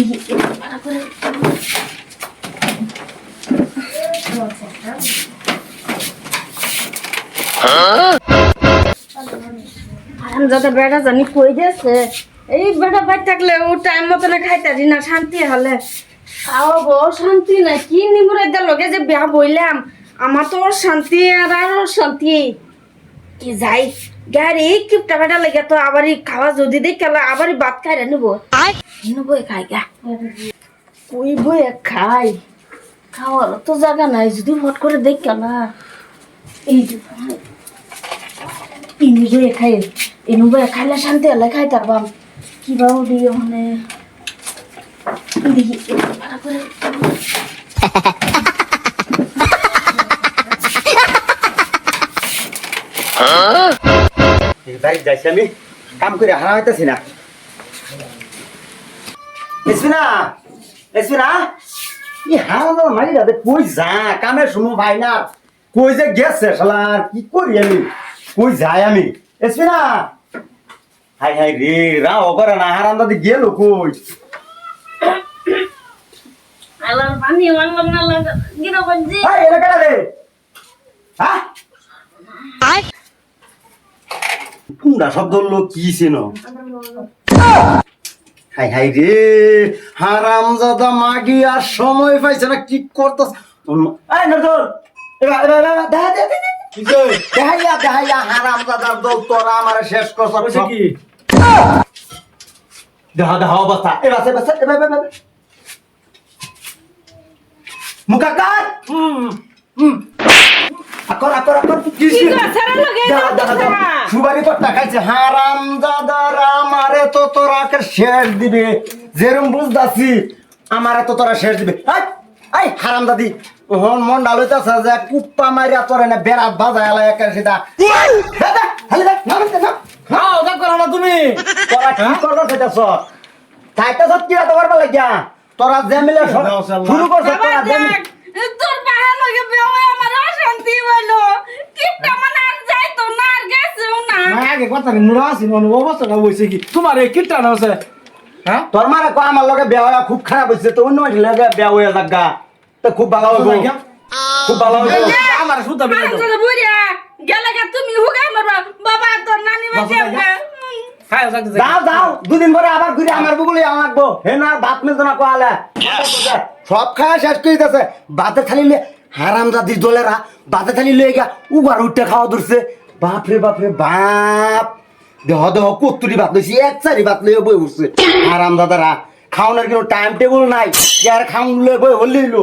দেখি বেটা জানি এই বেটা থাকলে টাইম না শান্তি হলে। শান্তি কি লগে যে বিয়া আমার তো শান্তি আর আর শান্তি কি যাই? গাড়ি কিপটা বেটা লেগে তো আবারই খাওয়া যদি দেখ কেলা আবারই ভাত খাই নেব। নেব খাই গা। কই বই খাই? খাওয়ার তো জায়গা নাই যদি হট করে দেখ কেলা। এই যে ইনি বইয়ে খাই। ইনু বইয়ে খাইলে শান্তি হলে খাই তার বাম কি বাবু দিয়ে মানে দেখি ভাড়া করে। বাড়ি যাইছি আমি কাম করে হারা হইতেছি না। না না ই হারা মারি যাতে কই যা কামের সময় ভাই না। কই যে গেছে শালা কি করি আমি? কই যাই আমি? এসবি না হাই হাই রে রা না হারাম দাদি গেল কই? আলার পানি মানলাম না লাগা গিরা বাজি হাই এলা কাটা রে হ্যাঁ কুমড়া শব্দ হলো কি ছিল হাই হাই রে হারাম জাদা মাগি আর সময় পাইছে না কি করতেছ? এই নজর! এবার এবার এবার দেখা দে দেখাইয়া দেখাইয়া হারাম জাদার দল তোরা আমার শেষ করছ। কি? দেখা দেখা অবস্থা। এবার হুম। সুবারি পাট্টা খাইছে হারাম দাদারা আমারে তো তোরা শেষ দিবে। যেরম বুঝতাছি আমারে তো তোরা শেষ দিবে। আই হারাম দাদি হন মন ডালইতাছে যে কুপ্পা মারিয়া তোরে না বেড়াত বাজায় আলা একা সিধা দাদা হালি দা নাম না করো তুমি। তোরা কি করবা সেটাছ খাইতাছ কি করবা লাগিয়া তোরা যে মিলে সব দাও, শালা। শুরু করছ তোরা যে মিলে তোর পাহাড় লগে বেওয়া আমার অশান্তি হইল কিপটা মানে আর যাই তো না আর গেছেও না না আগে কথা নি মুড়া আসি মনে অবস্থাটা হইছে কি? তোমার এই কিটটা না হচ্ছে হ্যাঁ? তোর মারে কো আমার লগে বিয়া হওয়া খুব খারাপ হইছে তো অন্য লগে বিয়া হয়ে তো খুব ভালো হইব। খুব ভালো হইব। আমার সুতা বিলাই বুড়িয়া গেলে গা তুমি হুগা মারবা। বাবা তোর নানি বাজে খাও যা যা যাও যাও দুদিন পরে আবার ঘুরে আমার বুগুলি হে না কোয়ালে। সব খাওয়া শেষ করে দিতেছে। বাতে থালি লিয়ে হারাম জাতির দলেরা বাতে থালি লয়ে গা উবার উঠতে খাওয়া ধরছে। বাপরে বাপরে, বাপ। দেহ দেহ, কত্তুরি ভাত লইছি, এক চারি ভাত লইয়া বই উঠছে আরাম দাদারা খাওয়ানোর কোনো টাইম টেবিল নাই যার খাওয়ান লয়ে বই হলিল